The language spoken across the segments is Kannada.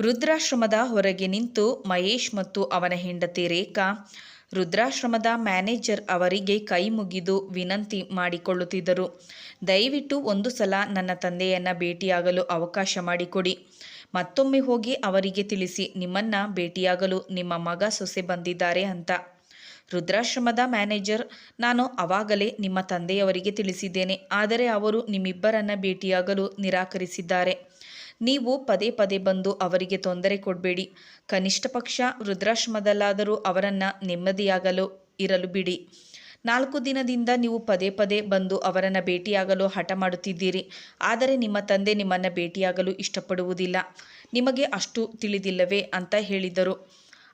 ರುದ್ರಾಶ್ರಮದ ಹೊರಗೆ ನಿಂತು ಮಹೇಶ್ ಮತ್ತು ಅವನ ಹೆಂಡತಿ ರೇಖಾ, ರುದ್ರಾಶ್ರಮದ ಮ್ಯಾನೇಜರ್ ಅವರಿಗೆ ಕೈ ಮುಗಿದು ವಿನಂತಿ ಮಾಡಿಕೊಳ್ಳುತ್ತಿದ್ದರು. ದಯವಿಟ್ಟು ಒಂದು ಸಲ ನನ್ನ ತಂದೆಯನ್ನು ಭೇಟಿಯಾಗಲು ಅವಕಾಶ ಮಾಡಿಕೊಡಿ. ಮತ್ತೊಮ್ಮೆ ಹೋಗಿ ಅವರಿಗೆ ತಿಳಿಸಿ ನಿಮ್ಮನ್ನ ಭೇಟಿಯಾಗಲು ನಿಮ್ಮ ಮಗ ಸೊಸೆ ಬಂದಿದ್ದಾರೆ ಅಂತ. ರುದ್ರಾಶ್ರಮದ ಮ್ಯಾನೇಜರ್, ನಾನು ಅವಾಗಲೇ ನಿಮ್ಮ ತಂದೆಯವರಿಗೆ ತಿಳಿಸಿದ್ದೇನೆ, ಆದರೆ ಅವರು ನಿಮ್ಮಿಬ್ಬರನ್ನ ಭೇಟಿಯಾಗಲು ನಿರಾಕರಿಸಿದ್ದಾರೆ. ನೀವು ಪದೇ ಪದೇ ಬಂದು ಅವರಿಗೆ ತೊಂದರೆ ಕೊಡಬೇಡಿ. ಕನಿಷ್ಠ ಪಕ್ಷ ವೃದ್ಧಾಶ್ರಮದಲ್ಲಾದರೂ ಅವರನ್ನು ನೆಮ್ಮದಿಯಾಗಲು ಇರಲು ಬಿಡಿ. ನಾಲ್ಕು ದಿನದಿಂದ ನೀವು ಪದೇ ಪದೇ ಬಂದು ಅವರನ್ನು ಭೇಟಿಯಾಗಲು ಹಠ ಮಾಡುತ್ತಿದ್ದೀರಿ. ಆದರೆ ನಿಮ್ಮ ತಂದೆ ನಿಮ್ಮನ್ನು ಭೇಟಿಯಾಗಲು ಇಷ್ಟಪಡುವುದಿಲ್ಲ. ನಿಮಗೆ ಅಷ್ಟು ತಿಳಿದಿಲ್ಲವೇ ಅಂತ ಹೇಳಿದರು.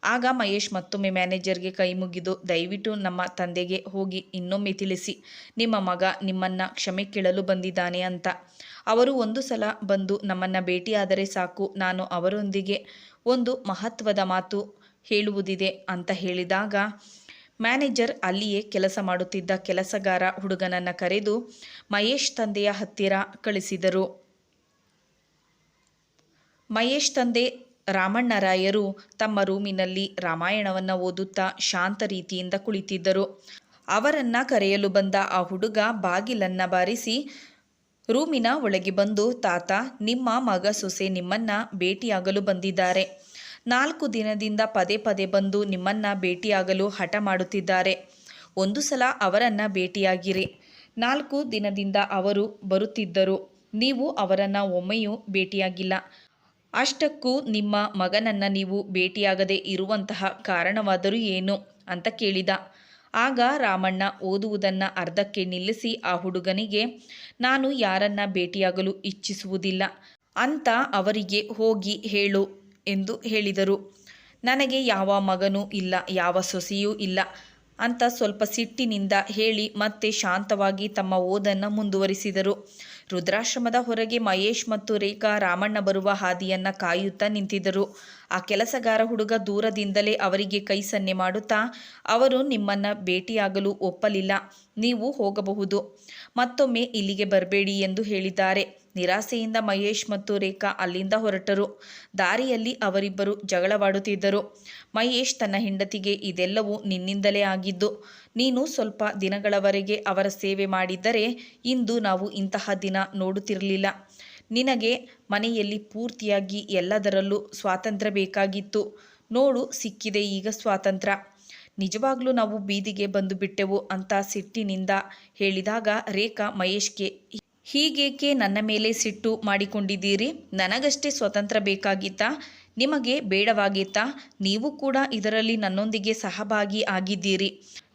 ಆಗ ಮಹೇಶ್ ಮತ್ತೊಮ್ಮೆ ಮ್ಯಾನೇಜರ್ಗೆ ಕೈ ಮುಗಿದು, ದಯವಿಟ್ಟು ನಮ್ಮ ತಂದೆಗೆ ಹೋಗಿ ಇನ್ನೊಮ್ಮೆ ತಿಳಿಸಿ. ನಿಮ್ಮ ಮಗ ನಿಮ್ಮನ್ನು ಕ್ಷಮೆ ಕೇಳಲು ಬಂದಿದ್ದಾನೆ ಅಂತ. ಅವರು ಒಂದು ಸಲ ಬಂದು, ನಮ್ಮನ್ನು ಭೇಟಿಯಾದರೆ ಸಾಕು. ನಾನು ಅವರೊಂದಿಗೆ ಒಂದು ಮಹತ್ವದ ಮಾತು ಹೇಳುವುದಿದೆ ಅಂತ ಹೇಳಿದಾಗ, ಮ್ಯಾನೇಜರ್ ಅಲ್ಲಿಯೇ ಕೆಲಸ ಮಾಡುತ್ತಿದ್ದ ಕೆಲಸಗಾರ ಹುಡುಗನನ್ನು ಕರೆದು, ಮಹೇಶ್ ತಂದೆಯ ಹತ್ತಿರ ಕಳಿಸಿದರು. ಮಹೇಶ್ ತಂದೆ ರಾಮಣ್ಣರಾಯರು ತಮ್ಮ ರೂಮಿನಲ್ಲಿ ರಾಮಾಯಣವನ್ನು ಓದುತ್ತಾ ಶಾಂತ ರೀತಿಯಿಂದ ಕುಳಿತಿದ್ದರು. ಅವರನ್ನ ಕರೆಯಲು ಬಂದ ಆ ಹುಡುಗ ಬಾಗಿಲನ್ನ ಬಾರಿಸಿ, ರೂಮಿನ ಒಳಗೆ ಬಂದು ತಾತ, ನಿಮ್ಮ ಮಗ ಸೊಸೆ ನಿಮ್ಮನ್ನ ಭೇಟಿಯಾಗಲು ಬಂದಿದ್ದಾರೆ. ನಾಲ್ಕು ದಿನದಿಂದ ಪದೇ ಪದೇ ಬಂದು ನಿಮ್ಮನ್ನ ಭೇಟಿಯಾಗಲು ಹಠ ಮಾಡುತ್ತಿದ್ದಾರೆ. ಒಂದು ಸಲ ಅವರನ್ನ ಭೇಟಿಯಾಗಿರಿ. ನಾಲ್ಕು ದಿನದಿಂದ ಅವರು ಬರುತ್ತಿದ್ದರು. ನೀವು ಅವರನ್ನು ಒಮ್ಮೆಯೂ ಭೇಟಿಯಾಗಿಲ್ಲ. ಅಷ್ಟಕ್ಕೂ ನಿಮ್ಮ ಮಗನನ್ನು ನೀವು ಭೇಟಿಯಾಗದೇ ಇರುವಂತಹ ಕಾರಣವಾದರೂ ಏನು ಅಂತ ಕೇಳಿದ. ಆಗ ರಾಮಣ್ಣ ಓದುವುದನ್ನು ಅರ್ಧಕ್ಕೆ ನಿಲ್ಲಿಸಿ ಆ ಹುಡುಗನಿಗೆ, ನಾನು ಯಾರನ್ನ ಭೇಟಿಯಾಗಲು ಇಚ್ಛಿಸುವುದಿಲ್ಲ, ಅಂತ ಅವರಿಗೆ ಹೋಗಿ ಹೇಳು ಎಂದು ಹೇಳಿದರು. ನನಗೆ ಯಾವ ಮಗನೂ ಇಲ್ಲ, ಯಾವ ಸೊಸೆಯೂ ಇಲ್ಲ ಅಂತ ಸ್ವಲ್ಪ ಸಿಟ್ಟಿನಿಂದ ಹೇಳಿ ಮತ್ತೆ ಶಾಂತವಾಗಿ ತಮ್ಮ ಓದನ್ನು ಮುಂದುವರಿಸಿದರು. ರುದ್ರಾಶ್ರಮದ ಹೊರಗೆ ಮಹೇಶ್ ಮತ್ತು ರೇಖಾ ರಾಮಣ್ಣ ಬರುವ ಹಾದಿಯನ್ನ ಕಾಯುತ್ತಾ ನಿಂತಿದ್ದರು. ಆ ಕೆಲಸಗಾರ ಹುಡುಗ ದೂರದಿಂದಲೇ ಅವರಿಗೆ ಕೈ ಸನ್ನೆ ಮಾಡುತ್ತಾ, ಅವರು ನಿಮ್ಮನ್ನ ಭೇಟಿಯಾಗಲು ಒಪ್ಪಲಿಲ್ಲ. ನೀವು ಹೋಗಬಹುದು. ಮತ್ತೊಮ್ಮೆ ಇಲ್ಲಿಗೆ ಬರಬೇಡಿ ಎಂದು ಹೇಳಿದ್ದಾರೆ. ನಿರಾಸೆಯಿಂದ ಮಹೇಶ್ ಮತ್ತು ರೇಖಾ ಅಲ್ಲಿಂದ ಹೊರಟರು. ದಾರಿಯಲ್ಲಿ ಅವರಿಬ್ಬರು ಜಗಳವಾಡುತ್ತಿದ್ದರು. ಮಹೇಶ್ ತನ್ನ ಹೆಂಡತಿಗೆ ಇದೆಲ್ಲವೂ ನಿನ್ನಿಂದಲೇ ಆಗಿದ್ದು, ನೀನು ಸ್ವಲ್ಪ ದಿನಗಳವರೆಗೆ ಅವರ ಸೇವೆ ಮಾಡಿದ್ದರೆ ಇಂದು ನಾವು ಇಂತಹ ದಿನ ನೋಡುತ್ತಿರಲಿಲ್ಲ. ನಿನಗೆ ಮನೆಯಲ್ಲಿ ಪೂರ್ತಿಯಾಗಿ ಎಲ್ಲದರಲ್ಲೂ ಸ್ವಾತಂತ್ರ್ಯ ಬೇಕಾಗಿತ್ತು. ನೋಡು, ಸಿಕ್ಕಿದೆ ಈಗ ಸ್ವಾತಂತ್ರ್ಯ. ನಿಜವಾಗ್ಲೂ ನಾವು ಬೀದಿಗೆ ಬಂದು ಬಿಟ್ಟೆವು ಅಂತ ಸಿಟ್ಟಿನಿಂದ ಹೇಳಿದಾಗ ರೇಖಾ ಮಹೇಶ್ಗೆ ಹೀಗೇಕೆ ನನ್ನ ಮೇಲೆ ಸಿಟ್ಟು ಮಾಡಿಕೊಂಡಿದ್ದೀರಿ? ನನಗಷ್ಟೇ ಸ್ವತಂತ್ರ ಬೇಕಾಗಿತ್ತಾ? ನಿಮಗೆ ಬೇಡವಾಗಿತ್ತಾ? ನೀವು ಕೂಡ ಇದರಲ್ಲಿ ನನ್ನೊಂದಿಗೆ ಸಹಭಾಗಿ ಆಗಿದ್ದೀರಿ.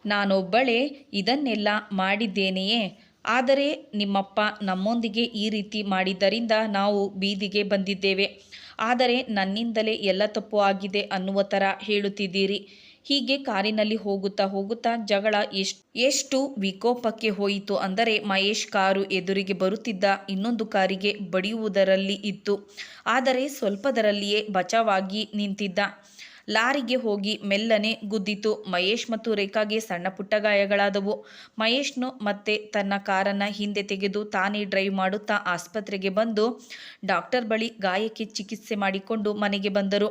ನಾನೊಬ್ಬಳೇ ಇದನ್ನೆಲ್ಲ ಮಾಡಿದ್ದೇನೆಯೇ? ಆದರೆ ನಿಮ್ಮಪ್ಪ ನಮ್ಮೊಂದಿಗೆ ಈ ರೀತಿ ಮಾಡಿದ್ದರಿಂದ ನಾವು ಬೀದಿಗೆ ಬಂದಿದ್ದೇವೆ. ಆದರೆ ನನ್ನಿಂದಲೇ ಎಲ್ಲ ತಪ್ಪು ಆಗಿದೆ ಅನ್ನುವ ಥರ ಹೇಳುತ್ತಿದ್ದೀರಿ. ಹೀಗೆ ಕಾರಿನಲ್ಲಿ ಹೋಗುತ್ತಾ ಹೋಗುತ್ತಾ ಜಗಳ ಎಷ್ಟು ವಿಕೋಪಕ್ಕೆ ಹೋಯಿತು ಅಂದರೆ ಮಹೇಶ್ ಕಾರು ಎದುರಿಗೆ ಬರುತ್ತಿದ್ದ ಇನ್ನೊಂದು ಕಾರಿಗೆ ಬಡಿಯುವುದರಲ್ಲಿ ಇತ್ತು. ಆದರೆ ಸ್ವಲ್ಪದರಲ್ಲಿಯೇ ಬಚಾವಾಗಿ ನಿಂತಿದ್ದ. ಲಾರಿಗೆ ಹೋಗಿ ಮೆಲ್ಲನೆ ಗುದ್ದಿತು. ಮಹೇಶ್ ಮತ್ತು ರೇಖಾಗೆ ಸಣ್ಣ ಪುಟ್ಟ ಗಾಯಗಳಾದವು. ಮಹೇಶ್ನು ಮತ್ತೆ ತನ್ನ ಕಾರನ್ನು ಹಿಂದೆ ತೆಗೆದು ತಾನೇ ಡ್ರೈವ್ ಮಾಡುತ್ತಾ ಆಸ್ಪತ್ರೆಗೆ ಬಂದು ಡಾಕ್ಟರ್ ಬಳಿ ಗಾಯಕ್ಕೆ ಚಿಕಿತ್ಸೆ ಮಾಡಿಕೊಂಡು ಮನೆಗೆ ಬಂದರು.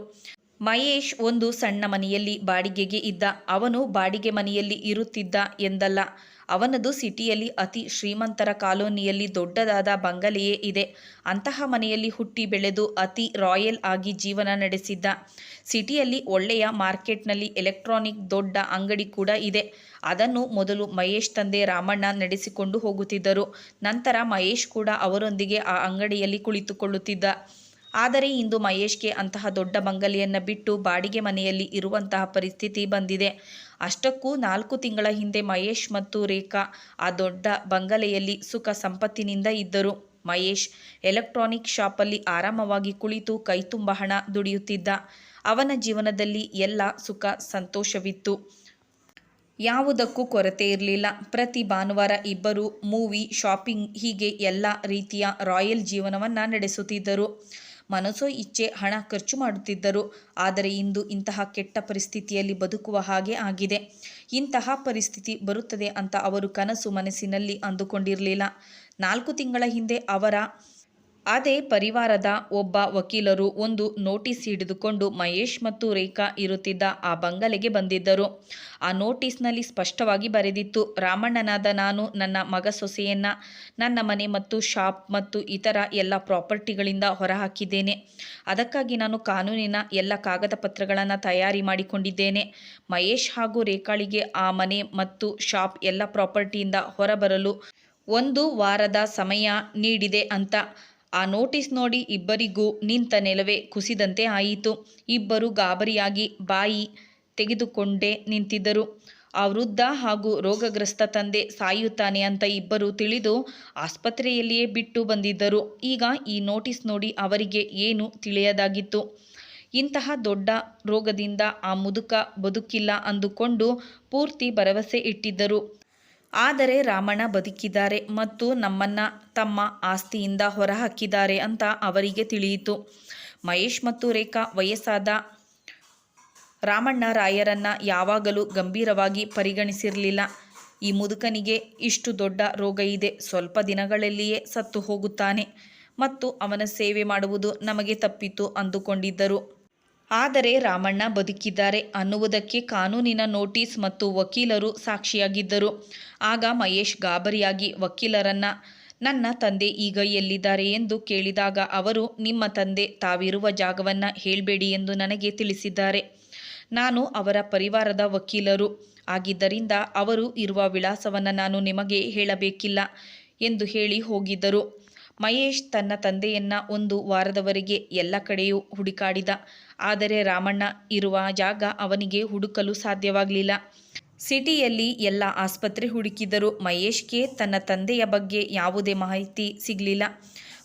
ಮಹೇಶ್ ಒಂದು ಸಣ್ಣ ಮನೆಯಲ್ಲಿ ಬಾಡಿಗೆಗೆ ಇದ್ದ. ಅವನು ಬಾಡಿಗೆ ಮನೆಯಲ್ಲಿ ಇರುತ್ತಿದ್ದ ಎಂದಲ್ಲ. ಅವನದು ಸಿಟಿಯಲ್ಲಿ ಅತಿ ಶ್ರೀಮಂತರ ಕಾಲೋನಿಯಲ್ಲಿ ದೊಡ್ಡದಾದ ಬಂಗಲೆಯೇ ಇದೆ. ಅಂತಹ ಮನೆಯಲ್ಲಿ ಹುಟ್ಟಿ ಬೆಳೆದು ಅತಿ ರಾಯಲ್ ಆಗಿ ಜೀವನ ನಡೆಸಿದ್ದ. ಸಿಟಿಯಲ್ಲಿ ಒಳ್ಳೆಯ ಮಾರ್ಕೆಟ್ನಲ್ಲಿ ಎಲೆಕ್ಟ್ರಾನಿಕ್ ದೊಡ್ಡ ಅಂಗಡಿ ಕೂಡ ಇದೆ. ಅದನ್ನು ಮೊದಲು ಮಹೇಶ್ ತಂದೆ ರಾಮಣ್ಣ ನಡೆಸಿಕೊಂಡು ಹೋಗುತ್ತಿದ್ದರು. ನಂತರ ಮಹೇಶ್ ಕೂಡ ಅವರೊಂದಿಗೆ ಆ ಅಂಗಡಿಯಲ್ಲಿ ಕುಳಿತುಕೊಳ್ಳುತ್ತಿದ್ದ. ಆದರೆ ಇಂದು ಮಹೇಶ್ಗೆ ಅಂತಹ ದೊಡ್ಡ ಬಂಗಲೆಯನ್ನು ಬಿಟ್ಟು ಬಾಡಿಗೆ ಮನೆಯಲ್ಲಿ ಇರುವಂತಹ ಪರಿಸ್ಥಿತಿ ಬಂದಿದೆ. ಅಷ್ಟಕ್ಕೂ ನಾಲ್ಕು ತಿಂಗಳ ಹಿಂದೆ ಮಹೇಶ್ ಮತ್ತು ರೇಖಾ ಆ ದೊಡ್ಡ ಬಂಗಲೆಯಲ್ಲಿ ಸುಖ ಸಂಪತ್ತಿನಿಂದ ಇದ್ದರು. ಮಹೇಶ್ ಎಲೆಕ್ಟ್ರಾನಿಕ್ ಶಾಪಲ್ಲಿ ಆರಾಮವಾಗಿ ಕುಳಿತು ಕೈತುಂಬ ಹಣ ದುಡಿಯುತ್ತಿದ್ದ. ಅವನ ಜೀವನದಲ್ಲಿ ಎಲ್ಲ ಸುಖ ಸಂತೋಷವಿತ್ತು. ಯಾವುದಕ್ಕೂ ಕೊರತೆ ಇರಲಿಲ್ಲ. ಪ್ರತಿ ಭಾನುವಾರ ಇಬ್ಬರು ಮೂವಿ, ಶಾಪಿಂಗ್ ಹೀಗೆ ಎಲ್ಲ ರೀತಿಯ ರಾಯಲ್ ಜೀವನವನ್ನು ನಡೆಸುತ್ತಿದ್ದರು. ಮನಸೋ ಇಚ್ಛೆ ಹಣ ಖರ್ಚು ಮಾಡುತ್ತಿದ್ದರು. ಆದರೆ ಇಂದು ಇಂತಹ ಕೆಟ್ಟ ಪರಿಸ್ಥಿತಿಯಲ್ಲಿ ಬದುಕುವ ಹಾಗೆ ಆಗಿದೆ. ಇಂತಹ ಪರಿಸ್ಥಿತಿ ಬರುತ್ತದೆ ಅಂತ ಅವರು ಕನಸು ಮನಸ್ಸಿನಲ್ಲಿ ಅಂದುಕೊಂಡಿರಲಿಲ್ಲ. ನಾಲ್ಕು ತಿಂಗಳ ಹಿಂದೆ ಅವರ ಅದೇ ಪರಿವಾರದ ಒಬ್ಬ ವಕೀಲರು ಒಂದು ನೋಟಿಸ್ ಹಿಡಿದುಕೊಂಡು ಮಹೇಶ್ ಮತ್ತು ರೇಖಾ ಇರುತ್ತಿದ್ದ ಆ ಬಂಗಲೆಗೆ ಬಂದಿದ್ದರು. ಆ ನೋಟಿಸ್ನಲ್ಲಿ ಸ್ಪಷ್ಟವಾಗಿ ಬರೆದಿತ್ತು, ರಾಮಣ್ಣನಾದ ನಾನು, ನನ್ನ ಮಗ ಸೊಸೆಯನ್ನ, ನನ್ನ ಮನೆ ಮತ್ತು ಶಾಪ್ ಮತ್ತು ಇತರ ಎಲ್ಲ ಪ್ರಾಪರ್ಟಿಗಳಿಂದ ಹೊರಹಾಕಿದ್ದೇನೆ. ಅದಕ್ಕಾಗಿ ನಾನು ಕಾನೂನಿನ ಎಲ್ಲ ಕಾಗದ ಪತ್ರಗಳನ್ನು ತಯಾರಿ ಮಾಡಿಕೊಂಡಿದ್ದೇನೆ. ಮಹೇಶ್ ಹಾಗೂ ರೇಖಾಳಿಗೆ ಆ ಮನೆ ಮತ್ತು ಶಾಪ್ ಎಲ್ಲ ಪ್ರಾಪರ್ಟಿಯಿಂದ ಹೊರಬರಲು ಒಂದು ವಾರದ ಸಮಯ ನೀಡಿದೆ ಅಂತ ಆ ನೋಟಿಸ್ ನೋಡಿ ಇಬ್ಬರಿಗೂ ನಿಂತ ನೆಲವೇ ಕುಸಿದಂತೆ ಆಯಿತು. ಇಬ್ಬರು ಗಾಬರಿಯಾಗಿ ಬಾಯಿ ತೆಗೆದುಕೊಂಡೇ ನಿಂತಿದ್ದರು. ಆ ವೃದ್ಧ ಹಾಗೂ ರೋಗಗ್ರಸ್ತ ತಂದೆ ಸಾಯುತ್ತಾನೆ ಅಂತ ಇಬ್ಬರು ತಿಳಿದು ಆಸ್ಪತ್ರೆಯಲ್ಲಿಯೇ ಬಿಟ್ಟು ಬಂದಿದ್ದರು. ಈಗ ಈ ನೋಟಿಸ್ ನೋಡಿ ಅವರಿಗೆ ಏನು ತಿಳಿಯದಾಗಿತ್ತು? ಇಂತಹ ದೊಡ್ಡ ರೋಗದಿಂದ ಆ ಮುದುಕ ಬದುಕಿಲ್ಲ ಅಂದುಕೊಂಡು ಪೂರ್ತಿ ಭರವಸೆ ಇಟ್ಟಿದ್ದರು. ಆದರೆ ರಾಮಣ್ಣ ಬದುಕಿದ್ದಾರೆ ಮತ್ತು ನಮ್ಮನ್ನ ತಮ್ಮ ಆಸ್ತಿಯಿಂದ ಹೊರಹಾಕಿದ್ದಾರೆ ಅಂತ ಅವರಿಗೆ ತಿಳಿಯಿತು. ಮಹೇಶ್ ಮತ್ತು ರೇಖಾ ವಯಸ್ಸಾದ ರಾಮಣ್ಣ ರಾಯರನ್ನ ಯಾವಾಗಲೂ ಗಂಭೀರವಾಗಿ ಪರಿಗಣಿಸಿರಲಿಲ್ಲ. ಈ ಮುದುಕನಿಗೆ ಇಷ್ಟು ದೊಡ್ಡ ರೋಗ ಇದೆ. ಸ್ವಲ್ಪ ದಿನಗಳಲ್ಲಿಯೇ ಸತ್ತು ಹೋಗುತ್ತಾನೆ ಮತ್ತು ಅವನ ಸೇವೆ ಮಾಡುವುದು ನಮಗೆ ತಪ್ಪಿತು ಅಂದುಕೊಂಡಿದ್ದರು. ಆದರೆ ರಾಮಣ್ಣ ಬದುಕಿದ್ದಾರೆ ಅನ್ನುವುದಕ್ಕೆ ಕಾನೂನಿನ ನೋಟಿಸ್ ಮತ್ತು ವಕೀಲರು ಸಾಕ್ಷಿಯಾಗಿದ್ದರು. ಆಗ ಮಹೇಶ್ ಗಾಬರಿಯಾಗಿ, ವಕೀಲರನ್ನ ನನ್ನ ತಂದೆ ಈಗ ಎಲ್ಲಿದ್ದಾರೆ ಎಂದು ಕೇಳಿದಾಗ ಅವರು, ನಿಮ್ಮ ತಂದೆ ತಾವಿರುವ ಜಾಗವನ್ನು ಹೇಳಬೇಡಿ ಎಂದು ನನಗೆ ತಿಳಿಸಿದ್ದಾರೆ. ನಾನು ಅವರ ಪರಿವಾರದ ವಕೀಲರು. ಆಗಿದ್ದರಿಂದ ಅವರು ಇರುವ ವಿಳಾಸವನ್ನು ನಾನು ನಿಮಗೆ ಹೇಳಬೇಕಿಲ್ಲ ಎಂದು ಹೇಳಿ ಹೋಗಿದ್ದರು. ಮಹೇಶ್ ತನ್ನ ತಂದೆಯನ್ನ ಒಂದು ವಾರದವರೆಗೆ ಎಲ್ಲ ಕಡೆಯೂ ಹುಡುಕಾಡಿದ. ಆದರೆ ರಾಮಣ್ಣ ಇರುವ ಜಾಗ ಅವನಿಗೆ ಹುಡುಕಲು ಸಾಧ್ಯವಾಗಲಿಲ್ಲ. ಸಿಟಿಯಲ್ಲಿ ಎಲ್ಲ ಆಸ್ಪತ್ರೆ ಹುಡುಕಿದರು ಮಹೇಶ್ಗೆ ತನ್ನ ತಂದೆಯ ಬಗ್ಗೆ ಯಾವುದೇ ಮಾಹಿತಿ ಸಿಗಲಿಲ್ಲ.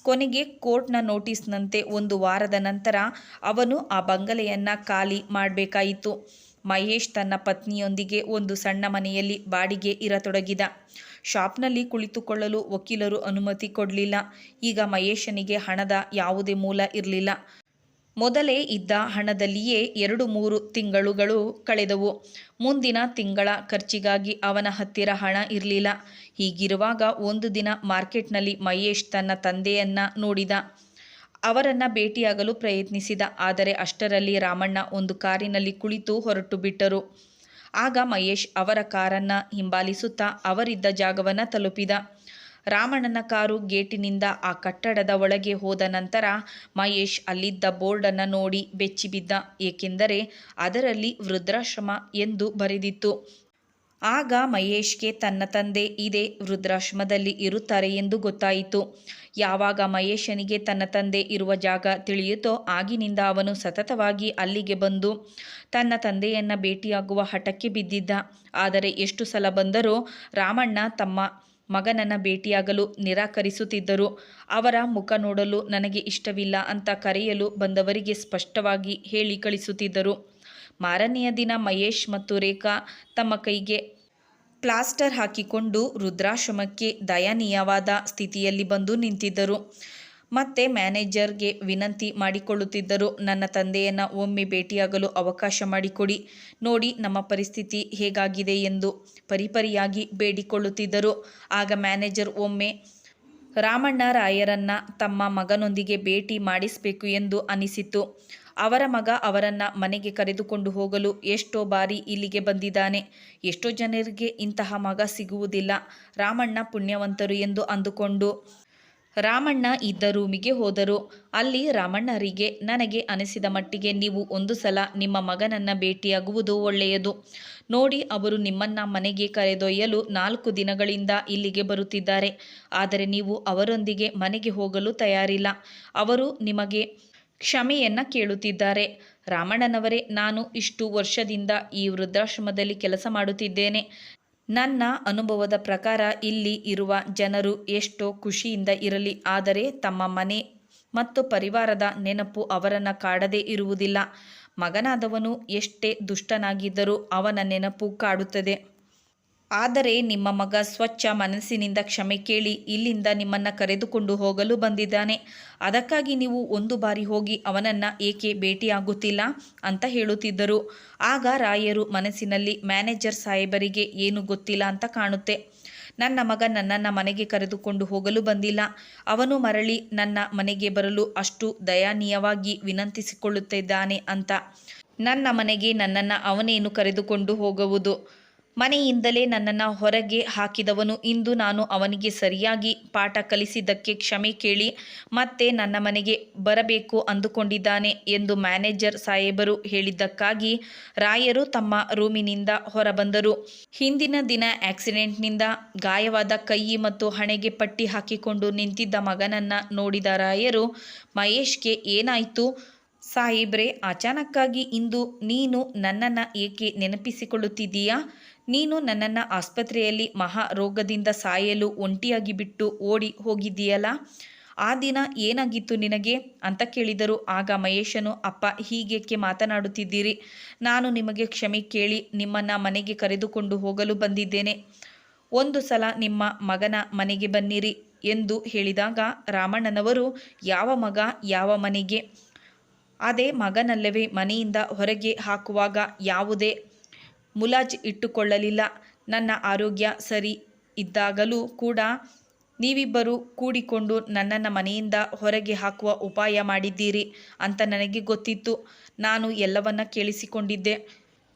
ಕೊನೆಗೆ ಕೋರ್ಟ್ನ ನೋಟಿಸ್ನಂತೆ ಒಂದು ವಾರದ ನಂತರ ಅವನು ಆ ಬಂಗಲೆಯನ್ನು ಖಾಲಿ ಮಾಡಬೇಕಾಯಿತು. ಮಹೇಶ್ ತನ್ನ ಪತ್ನಿಯೊಂದಿಗೆ ಒಂದು ಸಣ್ಣ ಮನೆಯಲ್ಲಿ ಬಾಡಿಗೆ ಇರತೊಡಗಿದ. ಶಾಪ್ನಲ್ಲಿ ಕುಳಿತುಕೊಳ್ಳಲು ವಕೀಲರು ಅನುಮತಿ ಕೊಡಲಿಲ್ಲ. ಈಗ ಮಹೇಶನಿಗೆ ಹಣದ ಯಾವುದೇ ಮೂಲ ಇರಲಿಲ್ಲ. ಮೊದಲೇ ಇದ್ದ ಹಣದಲ್ಲಿಯೇ ಎರಡು ಮೂರು ತಿಂಗಳುಗಳು ಕಳೆದವು. ಮುಂದಿನ ತಿಂಗಳ ಖರ್ಚಿಗಾಗಿ ಅವನ ಹತ್ತಿರ ಹಣ ಇರಲಿಲ್ಲ. ಹೀಗಿರುವಾಗ ಒಂದು ದಿನ ಮಾರ್ಕೆಟ್ನಲ್ಲಿ ಮಹೇಶ್ ತನ್ನ ತಂದೆಯನ್ನ ನೋಡಿದ. ಅವರನ್ನು ಭೇಟಿಯಾಗಲು ಪ್ರಯತ್ನಿಸಿದ. ಆದರೆ ಅಷ್ಟರಲ್ಲಿ ರಾಮಣ್ಣ ಒಂದು ಕಾರಿನಲ್ಲಿ ಕುಳಿತು ಹೊರಟು ಬಿಟ್ಟರು ಆಗ ಮಹೇಶ್ ಅವರ ಕಾರನ್ನ ಹಿಂಬಾಲಿಸುತ್ತಾ ಅವರಿದ್ದ ಜಾಗವನ್ನು ತಲುಪಿದ. ರಾಮಣ್ಣನ ಕಾರು ಗೇಟಿನಿಂದ ಆ ಕಟ್ಟಡದ ಒಳಗೆ ಹೋದ ನಂತರ ಮಹೇಶ್ ಅಲ್ಲಿದ್ದ ಬೋರ್ಡನ್ನು ನೋಡಿ ಬೆಚ್ಚಿಬಿದ್ದ. ಏಕೆಂದರೆ ಅದರಲ್ಲಿ ವೃದ್ಧಾಶ್ರಮ ಎಂದು ಬರೆದಿತ್ತು. ಆಗ ಮಹೇಶ್ಗೆ ತನ್ನ ತಂದೆ ಇದೇ ವೃದ್ಧಾಶ್ರಮದಲ್ಲಿ ಇರುತ್ತಾರೆ ಎಂದು ಗೊತ್ತಾಯಿತು. ಯಾವಾಗ ಮಹೇಶನಿಗೆ ತನ್ನ ತಂದೆ ಇರುವ ಜಾಗ ತಿಳಿಯುತ್ತೋ ಆಗಿನಿಂದ ಅವನು ಸತತವಾಗಿ ಅಲ್ಲಿಗೆ ಬಂದು ತನ್ನ ತಂದೆಯನ್ನು ಭೇಟಿಯಾಗುವ ಹಠಕ್ಕೆ ಬಿದ್ದಿದ್ದ. ಆದರೆ ಎಷ್ಟು ಸಲ ಬಂದರೂ ರಾಮಣ್ಣ ತಮ್ಮ ಮಗನನ್ನ ಭೇಟಿಯಾಗಲು ನಿರಾಕರಿಸುತ್ತಿದ್ದರು. ಅವರ ಮುಖ ನೋಡಲು ನನಗೆ ಇಷ್ಟವಿಲ್ಲ ಅಂತ ಕರೆಯಲು ಬಂದವರಿಗೆ ಸ್ಪಷ್ಟವಾಗಿ ಹೇಳಿ ಕಳಿಸುತ್ತಿದ್ದರು. ಮಾರನೆಯ ದಿನ ಮಹೇಶ್ ಮತ್ತು ರೇಖಾ ತಮ್ಮ ಕೈಗೆ ಪ್ಲಾಸ್ಟರ್ ಹಾಕಿಕೊಂಡು ರುದ್ರಾಶ್ರಮಕ್ಕೆ ದಯನೀಯವಾದ ಸ್ಥಿತಿಯಲ್ಲಿ ಬಂದು ನಿಂತಿದ್ದರು. ಮತ್ತೆ ಮ್ಯಾನೇಜರ್ಗೆ ವಿನಂತಿ ಮಾಡಿಕೊಳ್ಳುತ್ತಿದ್ದರು. ನನ್ನ ತಂದೆಯನ್ನು ಒಮ್ಮೆ ಭೇಟಿಯಾಗಲು ಅವಕಾಶ ಮಾಡಿಕೊಡಿ. ನೋಡಿ ನಮ್ಮ ಪರಿಸ್ಥಿತಿ ಹೇಗಾಗಿದೆ ಎಂದು ಪರಿಪರಿಯಾಗಿ ಬೇಡಿಕೊಳ್ಳುತ್ತಿದ್ದರು. ಆಗ ಮ್ಯಾನೇಜರ್ ಒಮ್ಮೆ ರಾಮಣ್ಣ ರಾಯರನ್ನ ತಮ್ಮ ಮಗನೊಂದಿಗೆ ಭೇಟಿ ಮಾಡಿಸಬೇಕು ಎಂದು ಅನಿಸಿತು ಅವರ ಮಗ ಅವರನ್ನ ಮನೆಗೆ ಕರೆದುಕೊಂಡು ಹೋಗಲು ಎಷ್ಟೋ ಬಾರಿ ಇಲ್ಲಿಗೆ ಬಂದಿದ್ದಾನೆ. ಎಷ್ಟೋ ಜನರಿಗೆ ಇಂತಹ ಮಗ ಸಿಗುವುದಿಲ್ಲ. ರಾಮಣ್ಣ ಪುಣ್ಯವಂತರು ಎಂದು ಅಂದುಕೊಂಡು ರಾಮಣ್ಣ ಇದ್ದ ರೂಮಿಗೆ ಹೋದರು. ಅಲ್ಲಿ ರಾಮಣ್ಣರಿಗೆ, ನನಗೆ ಅನಿಸಿದ ಮಟ್ಟಿಗೆ ನೀವು ಒಂದು ಸಲ ನಿಮ್ಮ ಮಗನನ್ನು ಭೇಟಿಯಾಗುವುದು ಒಳ್ಳೆಯದು. ನೋಡಿ ಅವರು ನಿಮ್ಮನ್ನ ಮನೆಗೆ ಕರೆದೊಯ್ಯಲು ನಾಲ್ಕು ದಿನಗಳಿಂದ ಇಲ್ಲಿಗೆ ಬರುತ್ತಿದ್ದಾರೆ. ಆದರೆ ನೀವು ಅವರೊಂದಿಗೆ ಮನೆಗೆ ಹೋಗಲು ತಯಾರಿಲ್ಲ. ಅವರು ನಿಮಗೆ ಕ್ಷಮೆಯನ್ನ ಕೇಳುತ್ತಿದ್ದಾರೆ. ರಾಮಣ್ಣನವರೇ, ನಾನು ಇಷ್ಟು ವರ್ಷದಿಂದ ಈ ವೃದ್ಧಾಶ್ರಮದಲ್ಲಿ ಕೆಲಸ ಮಾಡುತ್ತಿದ್ದೇನೆ. ನನ್ನ ಅನುಭವದ ಪ್ರಕಾರ ಇಲ್ಲಿ ಇರುವ ಜನರು ಎಷ್ಟೋ ಖುಷಿಯಿಂದ ಇರಲಿ. ಆದರೆ ತಮ್ಮ ಮನೆ ಮತ್ತು ಪರಿವಾರದ ನೆನಪು ಅವರನ್ನು ಕಾಡದೇ ಇರುವುದಿಲ್ಲ. ಮಗನಾದವನು ಎಷ್ಟೇ ದುಷ್ಟನಾಗಿದ್ದರೂ ಅವನ ನೆನಪು ಕಾಡುತ್ತದೆ. ಆದರೆ ನಿಮ್ಮ ಮಗ ಸ್ವಚ್ಛ ಮನಸ್ಸಿನಿಂದ ಕ್ಷಮೆ ಕೇಳಿ ಇಲ್ಲಿಂದ ನಿಮ್ಮನ್ನು ಕರೆದುಕೊಂಡು ಹೋಗಲು ಬಂದಿದ್ದಾನೆ. ಅದಕ್ಕಾಗಿ ನೀವು ಒಂದು ಬಾರಿ ಹೋಗಿ ಅವನನ್ನು ಏಕೆ ಭೇಟಿಯಾಗುತ್ತಿಲ್ಲ ಅಂತ ಹೇಳುತ್ತಿದ್ದರು. ಆಗ ರಾಯರು ಮನಸ್ಸಿನಲ್ಲಿ ಮ್ಯಾನೇಜರ್ ಸಾಹೇಬರಿಗೆ ಏನು ಗೊತ್ತಿಲ್ಲ ಅಂತ ಕಾಣುತ್ತೆ. ನನ್ನ ಮಗ ನನ್ನನ್ನು ಮನೆಗೆ ಕರೆದುಕೊಂಡು ಹೋಗಲು ಬಂದಿಲ್ಲ. ಅವನು ಮರಳಿ ನನ್ನ ಮನೆಗೆ ಬರಲು ಅಷ್ಟು ದಯನೀಯವಾಗಿ ವಿನಂತಿಸಿಕೊಳ್ಳುತ್ತಿದ್ದಾನೆ ಅಂತ. ನನ್ನ ಮನೆಗೆ ನನ್ನನ್ನು ಅವನೇನು ಕರೆದುಕೊಂಡು ಹೋಗುವುದು? ಮನೆಯಿಂದಲೇ ನನ್ನನ್ನು ಹೊರಗೆ ಹಾಕಿದವನು ಇಂದು ನಾನು ಅವನಿಗೆ ಸರಿಯಾಗಿ ಪಾಠ ಕಲಿಸಿದ್ದಕ್ಕೆ ಕ್ಷಮೆ ಕೇಳಿ ಮತ್ತೆ ನನ್ನ ಮನೆಗೆ ಬರಬೇಕು ಅಂದುಕೊಂಡಿದ್ದಾನೆ ಎಂದು ಮ್ಯಾನೇಜರ್ ಸಾಹೇಬರು ಹೇಳಿದ್ದಕ್ಕಾಗಿ ರಾಯರು ತಮ್ಮ ರೂಮಿನಿಂದ ಹೊರಬಂದರು. ಹಿಂದಿನ ದಿನ ಆಕ್ಸಿಡೆಂಟ್ನಿಂದ ಗಾಯವಾದ ಕೈ ಮತ್ತು ಹಣೆಗೆ ಪಟ್ಟಿ ಹಾಕಿಕೊಂಡು ನಿಂತಿದ್ದ ಮಗನನ್ನು ನೋಡಿದ ರಾಯರು, ಮಹೇಶ್ಗೆ ಏನಾಯಿತು? ಸಾಹೇಬ್ರೆ, ಅಚಾನಕ್ಕಾಗಿ ಇಂದು ನೀನು ನನ್ನನ್ನು ಏಕೆ ನೆನಪಿಸಿಕೊಳ್ಳುತ್ತಿದ್ದೀಯಾ? ನೀನು ನನ್ನನ್ನು ಆಸ್ಪತ್ರೆಯಲ್ಲಿ ಮಹಾ ರೋಗದಿಂದ ಸಾಯಲು ಒಂಟಿಯಾಗಿ ಬಿಟ್ಟು ಓಡಿ ಹೋಗಿದ್ದೀಯಲ್ಲ? ಆ ದಿನ ಏನಾಗಿತ್ತು ನಿನಗೆ? ಅಂತ ಕೇಳಿದರು ಆಗ ಮಹೇಶನು, ಅಪ್ಪ, ಹೀಗೇಕೆ ಮಾತನಾಡುತ್ತಿದ್ದೀರಿ? ನಾನು ನಿಮಗೆ ಕ್ಷಮೆ ಕೇಳಿ ನಿಮ್ಮನ್ನು ಮನೆಗೆ ಕರೆದುಕೊಂಡು ಹೋಗಲು ಬಂದಿದ್ದೇನೆ. ಒಂದು ಸಲ ನಿಮ್ಮ ಮಗನ ಮನೆಗೆ ಬನ್ನಿರಿ ಎಂದು ಹೇಳಿದಾಗ ರಾಮಣ್ಣನವರು, ಯಾವ ಮಗ, ಯಾವ ಮನೆಗೆ? ಅದೇ ಮಗನಲ್ಲವೇ ಮನೆಯಿಂದ ಹೊರಗೆ ಹಾಕುವಾಗ ಯಾವುದೇ ಮುಲಾಜ್ ಇಟ್ಟುಕೊಳ್ಳಲಿಲ್ಲ. ನನ್ನ ಆರೋಗ್ಯ ಸರಿ ಇದ್ದಾಗಲೂ ಕೂಡ ನೀವಿಬ್ಬರು ಕೂಡಿಕೊಂಡು ನನ್ನನ್ನು ಮನೆಯಿಂದ ಹೊರಗೆ ಹಾಕುವ ಉಪಾಯ ಮಾಡಿದ್ದೀರಿ ಅಂತ ನನಗೆ ಗೊತ್ತಿತ್ತು. ನಾನು ಎಲ್ಲವನ್ನ ಕೇಳಿಸಿಕೊಂಡಿದ್ದೆ.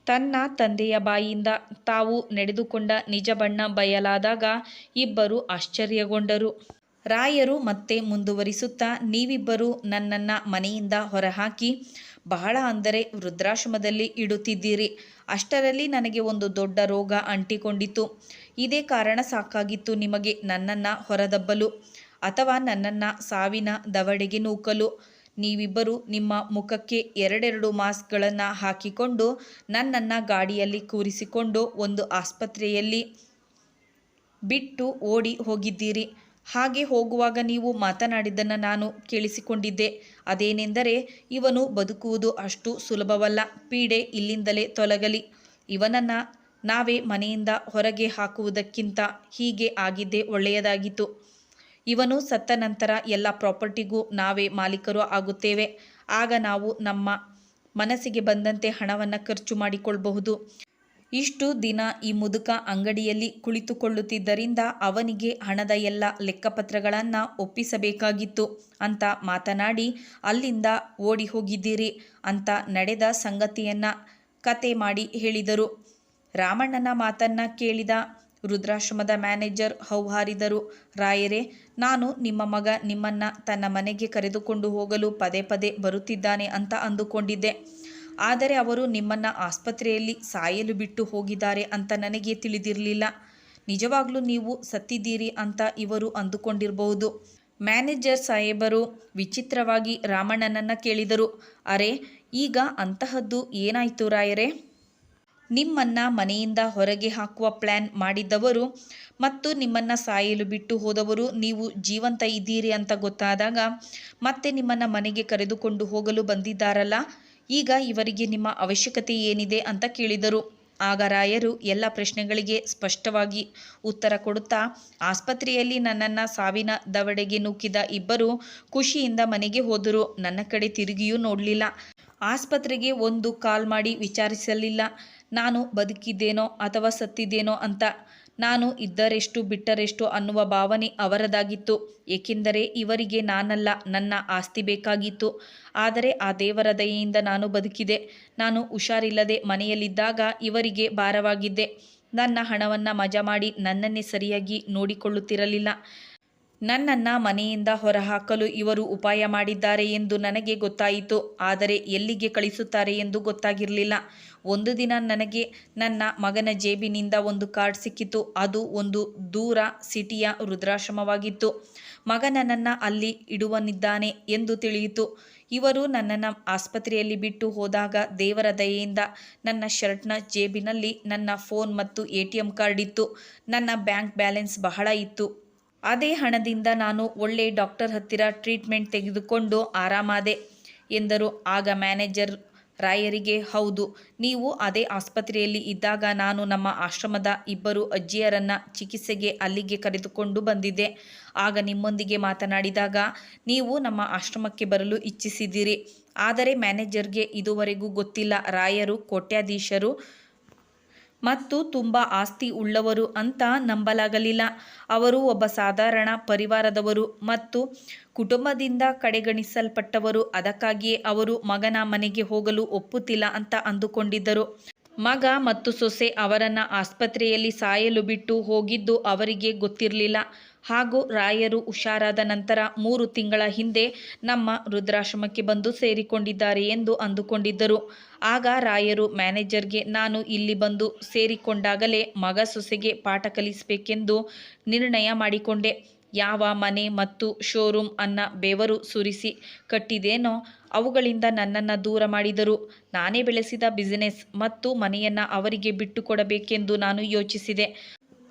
ತನ್ನ ತಂದೆಯ ಬಾಯಿಯಿಂದ ತಾವು ನಡೆದುಕೊಂಡ ನಿಜ ಬಣ್ಣ ಬಯಲಾದಾಗ ಇಬ್ಬರು ಆಶ್ಚರ್ಯಗೊಂಡರು. ರಾಯರು ಮತ್ತೆ ಮುಂದುವರಿಸುತ್ತಾ ನೀವಿಬ್ಬರು ನನ್ನನ್ನು ಮನೆಯಿಂದ ಹೊರಹಾಕಿ ಬಹಳ ಅಂದರೆ ವೃದ್ಧಾಶ್ರಮದಲ್ಲಿ ಇಡುತ್ತಿದ್ದೀರಿ. ಅಷ್ಟರಲ್ಲಿ ನನಗೆ ಒಂದು ದೊಡ್ಡ ರೋಗ ಅಂಟಿಕೊಂಡಿತು. ಇದೇ ಕಾರಣ ಸಾಕಾಗಿತ್ತು ನಿಮಗೆ ನನ್ನನ್ನು ಹೊರದಬ್ಬಲು ಅಥವಾ ನನ್ನನ್ನು ಸಾವಿನ ದವಡೆಗೆ ನೂಕಲು. ನೀವಿಬ್ಬರು ನಿಮ್ಮ ಮುಖಕ್ಕೆ ಎರಡೆರಡು ಮಾಸ್ಕ್ಗಳನ್ನು ಹಾಕಿಕೊಂಡು ನನ್ನನ್ನು ಗಾಡಿಯಲ್ಲಿ ಕೂರಿಸಿಕೊಂಡು ಒಂದು ಆಸ್ಪತ್ರೆಯಲ್ಲಿ ಬಿಟ್ಟು ಓಡಿ ಹೋಗಿದ್ದೀರಿ. ಹಾಗೆ ಹೋಗುವಾಗ ನೀವು ಮಾತನಾಡಿದ್ದನ್ನು ನಾನು ಕೇಳಿಸಿಕೊಂಡಿದ್ದೆ. ಅದೇನೆಂದರೆ, ಇವನು ಬದುಕುವುದು ಅಷ್ಟು ಸುಲಭವಲ್ಲ. ಪೀಡೆ ಇಲ್ಲಿಂದಲೇ ತೊಲಗಲಿ. ಇವನನ್ನು ನಾವೇ ಮನೆಯಿಂದ ಹೊರಗೆ ಹಾಕುವುದಕ್ಕಿಂತ ಹೀಗೆ ಆಗಿದ್ದೇ ಒಳ್ಳೆಯದಾಗಿತ್ತು. ಇವನು ಸತ್ತ ನಂತರ ಎಲ್ಲ ಪ್ರಾಪರ್ಟಿಗೂ ನಾವೇ ಮಾಲೀಕರು ಆಗುತ್ತೇವೆ. ಆಗ ನಾವು ನಮ್ಮ ಮನಸ್ಸಿಗೆ ಬಂದಂತೆ ಹಣವನ್ನು ಖರ್ಚು ಮಾಡಿಕೊಳ್ಳಬಹುದು ಇಷ್ಟು ದಿನ ಈ ಮುದುಕ ಅಂಗಡಿಯಲ್ಲಿ ಕುಳಿತುಕೊಳ್ಳುತ್ತಿದ್ದರಿಂದ ಅವನಿಗೆ ಹಣದ ಎಲ್ಲ ಲೆಕ್ಕಪತ್ರಗಳನ್ನು ಒಪ್ಪಿಸಬೇಕಾಗಿತ್ತು ಅಂತ ಮಾತನಾಡಿ, ಅಲ್ಲಿಂದ ಓಡಿ ಹೋಗಿದ್ದೀರಿ ಅಂತ ನಡೆದ ಸಂಗತಿಯನ್ನು ಕತೆ ಮಾಡಿ ಹೇಳಿದರು. ರಾಮಣ್ಣನ ಮಾತನ್ನ ಕೇಳಿದ ರುದ್ರಾಶ್ರಮದ ಮ್ಯಾನೇಜರ್ ಹೌಹಾರಿದರು, ರಾಯರೇ, ನಾನು ನಿಮ್ಮ ಮಗ ನಿಮ್ಮನ್ನ ತನ್ನ ಮನೆಗೆ ಕರೆದುಕೊಂಡು ಹೋಗಲು ಪದೇ ಪದೇ ಬರುತ್ತಿದ್ದಾನೆ ಅಂತ ಅಂದುಕೊಂಡಿದ್ದೆ. ಆದರೆ ಅವರು ನಿಮ್ಮನ್ನು ಆಸ್ಪತ್ರೆಯಲ್ಲಿ ಸಾಯಲು ಬಿಟ್ಟು ಹೋಗಿದ್ದಾರೆ ಅಂತ ನನಗೆ ತಿಳಿದಿರಲಿಲ್ಲ. ನಿಜವಾಗ್ಲೂ ನೀವು ಸತ್ತಿದ್ದೀರಿ ಅಂತ ಇವರು ಅಂದುಕೊಂಡಿರಬಹುದು ಮ್ಯಾನೇಜರ್ ಸಾಹೇಬರು ವಿಚಿತ್ರವಾಗಿ ರಾಮಣ್ಣನನ್ನು ಕೇಳಿದರು. ಅರೆ, ಈಗ ಅಂತಹದ್ದು ಏನಾಯಿತು ರಾಯರೇ? ನಿಮ್ಮನ್ನ ಮನೆಯಿಂದ ಹೊರಗೆ ಹಾಕುವ ಪ್ಲ್ಯಾನ್ ಮಾಡಿದ್ದವರು ಮತ್ತು ನಿಮ್ಮನ್ನು ಸಾಯಲು ಬಿಟ್ಟು ಹೋದವರು ನೀವು ಜೀವಂತ ಇದ್ದೀರಿ ಅಂತ ಗೊತ್ತಾದಾಗ ಮತ್ತೆ ನಿಮ್ಮನ್ನು ಮನೆಗೆ ಕರೆದುಕೊಂಡು ಹೋಗಲು ಬಂದಿದ್ದಾರಲ್ಲ? ಈಗ ಇವರಿಗೆ ನಿಮ್ಮ ಅವಶ್ಯಕತೆ ಏನಿದೆ ಅಂತ ಕೇಳಿದರು. ಆಗ ರಾಯರು ಎಲ್ಲ ಪ್ರಶ್ನೆಗಳಿಗೆ ಸ್ಪಷ್ಟವಾಗಿ ಉತ್ತರ ಕೊಡುತ್ತಾ, ಆಸ್ಪತ್ರೆಯಲ್ಲಿ ನನ್ನನ್ನು ಸಾವಿನ ದವಡೆಗೆ ನೂಕಿದ ಇಬ್ಬರು ಖುಷಿಯಿಂದ ಮನೆಗೆ ಹೋದರು. ನನ್ನ ಕಡೆ ತಿರುಗಿಯೂ ನೋಡಲಿಲ್ಲ. ಆಸ್ಪತ್ರೆಗೆ ಒಂದು ಕಾಲ್ ಮಾಡಿ ವಿಚಾರಿಸಲಿಲ್ಲ. ನಾನು ಬದುಕಿದ್ದೇನೋ ಅಥವಾ ಸತ್ತಿದ್ದೇನೋ ಅಂತ ನಾನು ಇದ್ದರೆಷ್ಟು ಬಿಟ್ಟರೆಷ್ಟು ಅನ್ನುವ ಭಾವನೆ ಅವರದಾಗಿತ್ತು. ಏಕೆಂದರೆ ಇವರಿಗೆ ನಾನಲ್ಲ, ನನ್ನ ಆಸ್ತಿ ಬೇಕಾಗಿತ್ತು. ಆದರೆ ಆ ದೇವರ ದಯೆಯಿಂದ ನಾನು ಬದುಕಿದೆ. ನಾನು ಹುಷಾರಿಲ್ಲದೆ ಮನೆಯಲ್ಲಿದ್ದಾಗ ಇವರಿಗೆ ಭಾರವಾಗಿದ್ದೆ. ನನ್ನ ಹಣವನ್ನು ಮಜಾ ಮಾಡಿ ನನ್ನನ್ನೇ ಸರಿಯಾಗಿ ನೋಡಿಕೊಳ್ಳುತ್ತಿರಲಿಲ್ಲ. ನನ್ನನ್ನು ಮನೆಯಿಂದ ಹೊರಹಾಕಲು ಇವರು ಉಪಾಯ ಮಾಡಿದ್ದಾರೆ ಎಂದು ನನಗೆ ಗೊತ್ತಾಯಿತು. ಆದರೆ ಎಲ್ಲಿಗೆ ಕಳಿಸುತ್ತಾರೆ ಎಂದು ಗೊತ್ತಾಗಿರಲಿಲ್ಲ. ಒಂದು ದಿನ ನನಗೆ ನನ್ನ ಮಗನ ಜೇಬಿನಿಂದ ಒಂದು ಕಾರ್ಡ್ ಸಿಕ್ಕಿತು. ಅದು ಒಂದು ದೂರ ಸಿಟಿಯ ವೃದ್ಧಾಶ್ರಮವಾಗಿತ್ತು ಮಗ ನನ್ನನ್ನು ಅಲ್ಲಿ ಇಡುವನಿದ್ದಾನೆ ಎಂದು ತಿಳಿಯಿತು. ಇವರು ನನ್ನನ್ನು ಆಸ್ಪತ್ರೆಯಲ್ಲಿ ಬಿಟ್ಟು ಹೋದಾಗ ದೇವರ ದಯೆಯಿಂದ ನನ್ನ ಶರ್ಟ್ನ ಜೇಬಿನಲ್ಲಿ ನನ್ನ ಫೋನ್ ಮತ್ತು ಎ ಕಾರ್ಡ್ ಇತ್ತು. ನನ್ನ ಬ್ಯಾಂಕ್ ಬ್ಯಾಲೆನ್ಸ್ ಬಹಳ ಇತ್ತು. ಅದೇ ಹಣದಿಂದ ನಾನು ಒಳ್ಳೆ ಡಾಕ್ಟರ್ ಹತ್ತಿರ ಟ್ರೀಟ್ಮೆಂಟ್ ತೆಗೆದುಕೊಂಡು ಆರಾಮಾದೆ, ಎಂದರು. ಆಗ ಮ್ಯಾನೇಜರ್ ರಾಯರಿಗೆ, ಹೌದು, ನೀವು ಅದೇ ಆಸ್ಪತ್ರೆಯಲ್ಲಿ ಇದ್ದಾಗ ನಾನು ನಮ್ಮ ಆಶ್ರಮದ ಇಬ್ಬರು ಅಜ್ಜಿಯರನ್ನು ಚಿಕಿತ್ಸೆಗೆ ಅಲ್ಲಿಗೆ ಕರೆದುಕೊಂಡು ಬಂದಿದ್ದೆ. ಆಗ ನಿಮ್ಮೊಂದಿಗೆ ಮಾತನಾಡಿದಾಗ, ನೀವು ನಮ್ಮ ಆಶ್ರಮಕ್ಕೆ ಬರಲು ಇಚ್ಛಿಸಿದ್ದೀರಿ. ಆದರೆ ಮ್ಯಾನೇಜರ್ಗೆ ಇದುವರೆಗೂ ಗೊತ್ತಿಲ್ಲ. ರಾಯರು, ಕೋಟ್ಯಾಧೀಶರು ಮತ್ತು ತುಂಬ ಆಸ್ತಿ ಉಳ್ಳವರು ಅಂತ ನಂಬಲಾಗಲಿಲ್ಲ. ಅವರು ಒಬ್ಬ ಸಾಧಾರಣ ಪರಿವಾರದವರು ಮತ್ತು ಕುಟುಂಬದಿಂದ ಕಡೆಗಣಿಸಲ್ಪಟ್ಟವರು. ಅದಕ್ಕಾಗಿಯೇ ಅವರು ಮಗನ ಮನೆಗೆ ಹೋಗಲು ಒಪ್ಪುತ್ತಿಲ್ಲ ಅಂತ ಅಂದುಕೊಂಡಿದ್ದರು. ಮಗ ಮತ್ತು ಸೊಸೆ ಅವರನ್ನು ಆಸ್ಪತ್ರೆಯಲ್ಲಿ ಸಾಯಲು ಬಿಟ್ಟು ಹೋಗಿದ್ದು ಅವರಿಗೆ ಗೊತ್ತಿರಲಿಲ್ಲ. ಹಾಗೂ ರಾಯರು ಹುಷಾರಾದ ನಂತರ ಮೂರು ತಿಂಗಳ ಹಿಂದೆ ನಮ್ಮ ವೃದ್ಧಾಶ್ರಮಕ್ಕೆ ಬಂದು ಸೇರಿಕೊಂಡಿದ್ದಾರೆ ಎಂದು ಅಂದುಕೊಂಡಿದ್ದರು. ಆಗ ರಾಯರು ಮ್ಯಾನೇಜರ್ಗೆ, ನಾನು ಇಲ್ಲಿ ಬಂದು ಸೇರಿಕೊಂಡಾಗಲೇ ಮಗ ಸೊಸೆಗೆ ಪಾಠ ಕಲಿಸಬೇಕೆಂದು ನಿರ್ಣಯ ಮಾಡಿಕೊಂಡೆ. ಯಾವ ಮನೆ ಮತ್ತು ಶೋರೂಮ್ ಅನ್ನ ಬೆವರು ಸುರಿಸಿ ಕಟ್ಟಿದೇನೋ ಅವುಗಳಿಂದ ನನ್ನನ್ನು ದೂರ ಮಾಡಿದರು. ನಾನೇ ಬೆಳೆಸಿದ ಬಿಸಿನೆಸ್ ಮತ್ತು ಮನೆಯನ್ನು ಅವರಿಗೆ ಬಿಟ್ಟುಕೊಡಬೇಕೆಂದು ನಾನು ಯೋಚಿಸಿದೆ.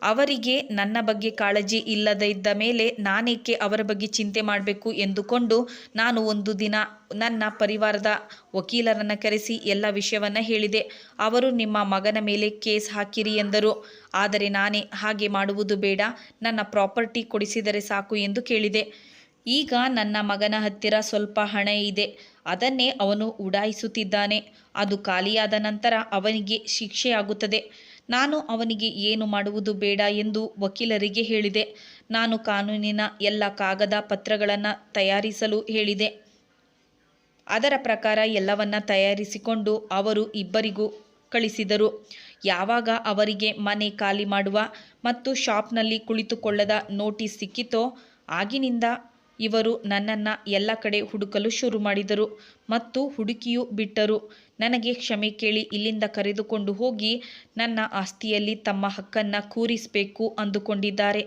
ಅವರಿಗೆ ನನ್ನ ಬಗ್ಗೆ ಕಾಳಜಿ ಇಲ್ಲದಿದ್ದ ಮೇಲೆ ನಾನೇಕೆ ಅವರ ಬಗ್ಗೆ ಚಿಂತೆ ಮಾಡಬೇಕು ಎಂದುಕೊಂಡು ನಾನು ಒಂದು ದಿನ ನನ್ನ ಪರಿವಾರದ ವಕೀಲರನ್ನು ಕರೆಸಿ ಎಲ್ಲ ವಿಷಯವನ್ನು ಹೇಳಿದೆ. ಅವರು ನಿಮ್ಮ ಮಗನ ಮೇಲೆ ಕೇಸ್ ಹಾಕಿರಿ ಎಂದರು. ಆದರೆ ನಾನೇ ಹಾಗೆ ಮಾಡುವುದು ಬೇಡ. ನನ್ನ ಪ್ರಾಪರ್ಟಿ ಕೊಡಿಸಿದರೆ ಸಾಕು ಎಂದು ಕೇಳಿದೆ. ಈಗ ನನ್ನ ಮಗನ ಹತ್ತಿರ ಸ್ವಲ್ಪ ಹಣ ಇದೆ. ಅದನ್ನೇ ಅವನು ಉಡಾಯಿಸುತ್ತಿದ್ದಾನೆ. ಅದು ಖಾಲಿಯಾದ ನಂತರ ಅವನಿಗೆ ಶಿಕ್ಷೆಯಾಗುತ್ತದೆ. ನಾನು ಅವನಿಗೆ ಏನು ಮಾಡುವುದು ಬೇಡ ಎಂದು ವಕೀಲರಿಗೆ ಹೇಳಿದೆ. ನಾನು ಕಾನೂನಿನ ಎಲ್ಲ ಕಾಗದ ಪತ್ರಗಳನ್ನು ತಯಾರಿಸಲು ಹೇಳಿದೆ. ಅದರ ಪ್ರಕಾರ ಎಲ್ಲವನ್ನ ತಯಾರಿಸಿಕೊಂಡು ಅವರು ಇಬ್ಬರಿಗೂ ಕಳಿಸಿದರು. ಯಾವಾಗ ಅವರಿಗೆ ಮನೆ ಖಾಲಿ ಮಾಡುವ ಮತ್ತು ಶಾಪ್ನಲ್ಲಿ ಕುಳಿತುಕೊಳ್ಳದ ನೋಟಿಸ್ ಸಿಕ್ಕಿತೋ ಆಗಿನಿಂದ ಇವರು ನನ್ನನ್ನು ಎಲ್ಲ ಕಡೆ ಹುಡುಕಲು ಶುರು ಮಾಡಿದರು ಮತ್ತು ಹುಡುಕಿಯೂ ಬಿಟ್ಟರು. ನನಗೆ ಕ್ಷಮೆ ಕೇಳಿ ಇಲ್ಲಿಂದ ಕರೆದುಕೊಂಡು ಹೋಗಿ ನನ್ನ ಆಸ್ತಿಯಲ್ಲಿ ತಮ್ಮ ಹಕ್ಕನ್ನು ಕೂರಿಸಬೇಕು ಅಂದುಕೊಂಡಿದ್ದಾರೆ.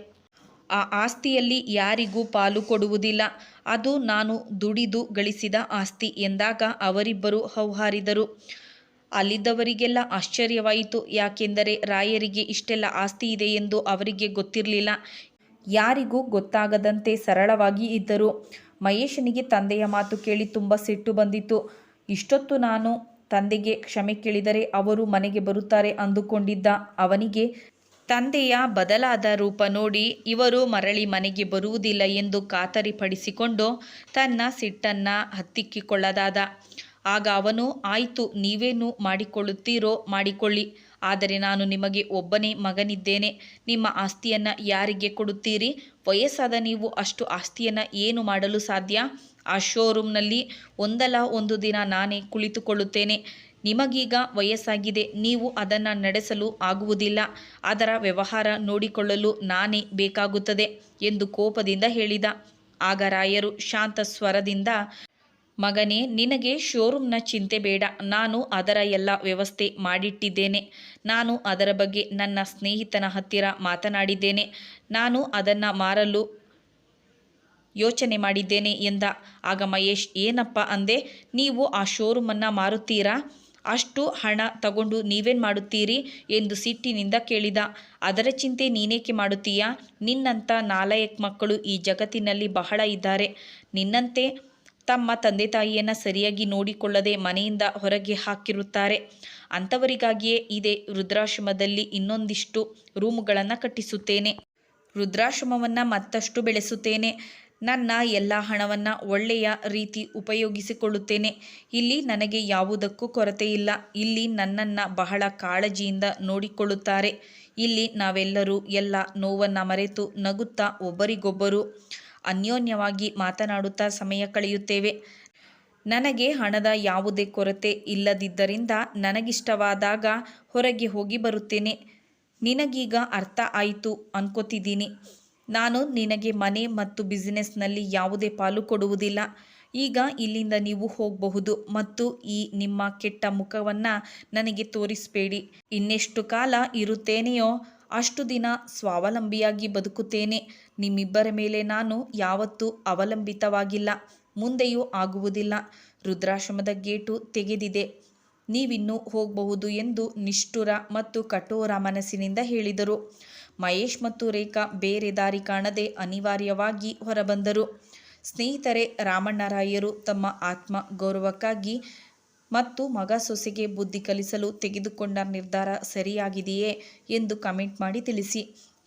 ಆ ಆಸ್ತಿಯಲ್ಲಿ ಯಾರಿಗೂ ಪಾಲು ಕೊಡುವುದಿಲ್ಲ. ಅದು ನಾನು ದುಡಿದು ಗಳಿಸಿದ ಆಸ್ತಿ ಎಂದಾಗ ಅವರಿಬ್ಬರು ಹೌಹಾರಿದರು. ಅಲ್ಲಿದ್ದವರಿಗೆಲ್ಲ ಆಶ್ಚರ್ಯವಾಯಿತು. ಯಾಕೆಂದರೆ ರಾಯರಿಗೆ ಇಷ್ಟೆಲ್ಲ ಆಸ್ತಿ ಇದೆ ಎಂದು ಅವರಿಗೆ ಗೊತ್ತಿರಲಿಲ್ಲ. ಯಾರಿಗೂ ಗೊತ್ತಾಗದಂತೆ ಸರಳವಾಗಿ ಇದ್ದರು. ಮಹೇಶನಿಗೆ ತಂದೆಯ ಮಾತು ಕೇಳಿ ತುಂಬ ಸಿಟ್ಟು ಬಂದಿತು ಇಷ್ಟೊತ್ತು ನಾನು ತಂದೆಗೆ ಕ್ಷಮೆ ಕೇಳಿದರೆ ಅವರು ಮನೆಗೆ ಬರುತ್ತಾರೆ ಅಂದುಕೊಂಡಿದ್ದ ಅವನಿಗೆ, ತಂದೆಯ ಬದಲಾದ ರೂಪ ನೋಡಿ ಇವರು ಮರಳಿ ಮನೆಗೆ ಬರುವುದಿಲ್ಲ ಎಂದು ಖಾತರಿಪಡಿಸಿಕೊಂಡು ತನ್ನ ಸಿಟ್ಟನ್ನು ಹತ್ತಿಕ್ಕಿಕೊಳ್ಳದಾದ. ಆಗ ಅವನು, ಆಯಿತು, ನೀವೇನು ಮಾಡಿಕೊಳ್ಳುತ್ತೀರೋ ಮಾಡಿಕೊಳ್ಳಿ. ಆದರೆ ನಾನು ನಿಮಗೆ ಒಬ್ಬನೇ ಮಗನಿದ್ದೇನೆ. ನಿಮ್ಮ ಆಸ್ತಿಯನ್ನು ಯಾರಿಗೆ ಕೊಡುತ್ತೀರಿ? ವಯಸ್ಸಾದ ನೀವು ಅಷ್ಟು ಆಸ್ತಿಯನ್ನು ಏನು ಮಾಡಲು ಸಾಧ್ಯ? ಆ ಶೋರೂಮ್ನಲ್ಲಿ ಒಂದಲ್ಲ ಒಂದು ದಿನ ನಾನೇ ಕುಳಿತುಕೊಳ್ಳುತ್ತೇನೆ. ನಿಮಗೀಗ ವಯಸ್ಸಾಗಿದೆ. ನೀವು ಅದನ್ನು ನಡೆಸಲು ಆಗುವುದಿಲ್ಲ. ಅದರ ವ್ಯವಹಾರ ನೋಡಿಕೊಳ್ಳಲು ನಾನೇ ಬೇಕಾಗುತ್ತದೆ ಎಂದು ಕೋಪದಿಂದ ಹೇಳಿದ. ಆಗ ರಾಯರು ಶಾಂತ ಸ್ವರದಿಂದ ಮಗನೇ, ನಿನಗೆ ಶೋರೂಮ್ನ ಚಿಂತೆ ಬೇಡ. ನಾನು ಅದರ ಎಲ್ಲ ವ್ಯವಸ್ಥೆ ಮಾಡಿಟ್ಟಿದ್ದೇನೆ. ನಾನು ಅದರ ಬಗ್ಗೆ ನನ್ನ ಸ್ನೇಹಿತನ ಹತ್ತಿರ ಮಾತನಾಡಿದ್ದೇನೆ. ನಾನು ಅದನ್ನು ಮಾರಲು ಯೋಚನೆ ಮಾಡಿದ್ದೇನೆ ಎಂದ. ಆಗ ಮಹೇಶ್, ಏನಪ್ಪ ಅಂದೆ, ನೀವು ಆ ಶೋರೂಮನ್ನು ಮಾರುತ್ತೀರಾ? ಅಷ್ಟು ಹಣ ತಗೊಂಡು ನೀವೇನು ಮಾಡುತ್ತೀರಿ ಎಂದು ಸಿಟ್ಟಿನಿಂದ ಕೇಳಿದ. ಅದರ ಚಿಂತೆ ನೀನೇಕೆ ಮಾಡುತ್ತೀಯಾ? ನಿನ್ನಂಥ ನಾಲಯಕ್ ಮಕ್ಕಳು ಈ ಜಗತ್ತಿನಲ್ಲಿ ಬಹಳ ಇದ್ದಾರೆ. ನಿನ್ನಂತೆ ತಮ್ಮ ತಂದೆ ತಾಯಿಯನ್ನು ಸರಿಯಾಗಿ ನೋಡಿಕೊಳ್ಳದೆ ಮನೆಯಿಂದ ಹೊರಗೆ ಹಾಕಿರುತ್ತಾರೆ. ಅಂಥವರಿಗಾಗಿಯೇ ಇದೆ ವೃದ್ಧಾಶ್ರಮದಲ್ಲಿ ಇನ್ನೊಂದಿಷ್ಟು ರೂಮುಗಳನ್ನು ಕಟ್ಟಿಸುತ್ತೇನೆ. ವೃದ್ಧಾಶ್ರಮವನ್ನು ಮತ್ತಷ್ಟು ಬೆಳೆಸುತ್ತೇನೆ. ನನ್ನ ಎಲ್ಲ ಹಣವನ್ನು ಒಳ್ಳೆಯ ರೀತಿ ಉಪಯೋಗಿಸಿಕೊಳ್ಳುತ್ತೇನೆ. ಇಲ್ಲಿ ನನಗೆ ಯಾವುದಕ್ಕೂ ಕೊರತೆ ಇಲ್ಲ. ಇಲ್ಲಿ ನನ್ನನ್ನು ಬಹಳ ಕಾಳಜಿಯಿಂದ ನೋಡಿಕೊಳ್ಳುತ್ತಾರೆ. ಇಲ್ಲಿ ನಾವೆಲ್ಲರೂ ಎಲ್ಲ ನೋವನ್ನು ಮರೆತು ನಗುತ್ತಾ ಒಬ್ಬರಿಗೊಬ್ಬರು ಅನ್ಯೋನ್ಯವಾಗಿ ಮಾತನಾಡುತ್ತಾ ಸಮಯ ಕಳೆಯುತ್ತೇವೆ. ನನಗೆ ಹಣದ ಯಾವುದೇ ಕೊರತೆ ಇಲ್ಲದಿದ್ದರಿಂದ ನನಗಿಷ್ಟವಾದಾಗ ಹೊರಗೆ ಹೋಗಿ ಬರುತ್ತೇನೆ. ನಿನಗೀಗ ಅರ್ಥ ಆಯಿತು ಅನ್ಕೋತಿದ್ದೀನಿ. ನಾನು ನಿನಗೆ ಮನೆ ಮತ್ತು ಬಿಸಿನೆಸ್ನಲ್ಲಿ ಯಾವುದೇ ಪಾಲು ಕೊಡುವುದಿಲ್ಲ. ಈಗ ಇಲ್ಲಿಂದ ನೀವು ಹೋಗಬಹುದು ಮತ್ತು ಈ ನಿಮ್ಮ ಕೆಟ್ಟ ಮುಖವನ್ನು ನನಗೆ ತೋರಿಸಬೇಡಿ. ಇನ್ನೆಷ್ಟು ಕಾಲ ಇರುತ್ತೇನೆಯೋ ಅಷ್ಟು ದಿನ ಸ್ವಾವಲಂಬಿಯಾಗಿ ಬದುಕುತ್ತೇನೆ. ನಿಮ್ಮಿಬ್ಬರ ಮೇಲೆ ನಾನು ಯಾವತ್ತೂ ಅವಲಂಬಿತವಾಗಿಲ್ಲ. ಮುಂದೆಯೂ ಆಗುವುದಿಲ್ಲ. ರುದ್ರಾಶ್ರಮದ ಗೇಟು ತೆಗೆದಿದೆ. ನೀವಿನ್ನೂ ಹೋಗಬಹುದು ಎಂದು ನಿಷ್ಠುರ ಮತ್ತು ಕಠೋರ ಮನಸ್ಸಿನಿಂದ ಹೇಳಿದರು. ಮಹೇಶ್ ಮತ್ತು ರೇಖಾ ಬೇರೆ ದಾರಿ ಕಾಣದೆ ಅನಿವಾರ್ಯವಾಗಿ ಹೊರಬಂದರು. ಸ್ನೇಹಿತರೆ, ರಾಮಣ್ಣರಾಯರು ತಮ್ಮ ಆತ್ಮ ಗೌರವಕ್ಕಾಗಿ ಮತ್ತು ಮಗ ಸೊಸೆಗೆ ಬುದ್ಧಿ ಕಲಿಸಲು ತೆಗೆದುಕೊಂಡ ನಿರ್ಧಾರ ಸರಿಯಾಗಿದೆಯೇ ಎಂದು ಕಮೆಂಟ್ ಮಾಡಿ ತಿಳಿಸಿ.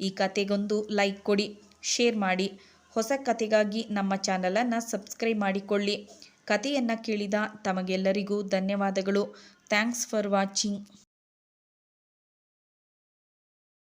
ಈ ಕತೆಗೊಂದು ಲೈಕ್ ಕೊಡಿ, ಶೇರ್ ಮಾಡಿ. ಹೊಸ ಕತೆಗಾಗಿ ನಮ್ಮ ಚಾನಲನ್ನು ಸಬ್ಸ್ಕ್ರೈಬ್ ಮಾಡಿಕೊಳ್ಳಿ. ಕತೆಯನ್ನು ಕೇಳಿದ ತಮಗೆಲ್ಲರಿಗೂ ಧನ್ಯವಾದಗಳು. Thanks for watching.